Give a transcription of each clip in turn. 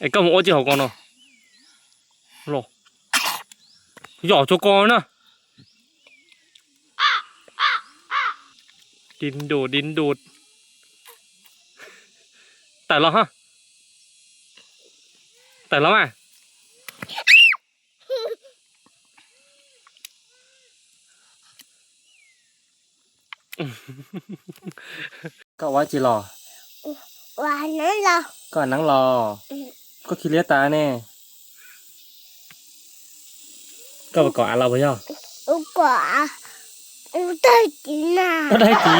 ไอ้ก็มึงโอ้จีหกกอนเนาะหรอหยอกโชก้อนนะดินดูดดินดูดแต่ละฮะแต่ละมาก็ว่าจีรอวันั่งรอก็นั่งรอ có khi lía ta nè có quả lâu bây giờ quả đây chị nè ở đây chị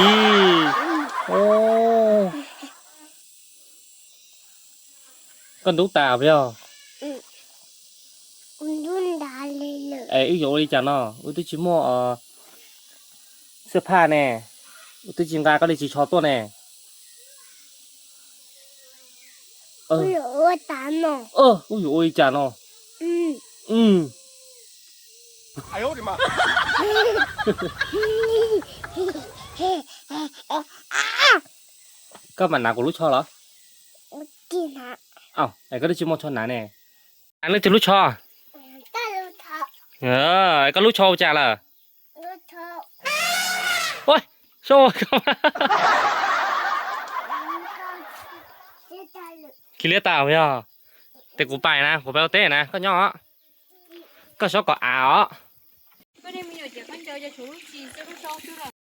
ô con tú tà bây giờ con tú tà lên rồi ấy dụ đi chào nó tôi chỉ mua ở pha nè tôi chỉ ra có đi chỉ cho tôi nè เออโอ้ยตานนอเอออุ้ยโอ้ยจานออืมอืมไอ้โอ้ดิมาก็มันหนักกว่าลูกชอเหรอกินฮะอ้าวไอ้ก็ได้ชิมมอชอหนาแน่อันนี้จะลูกชอได้ลูกชอเออไอ้ก็ลูกชอจ่าล่ะลูกชอโอ้ยโชว์กัน คิดเลี้ยตาไม่หรอแต่กูไปนะกูไปเอาต้นะก็ย่อก็ชอบก็อ้าอะอ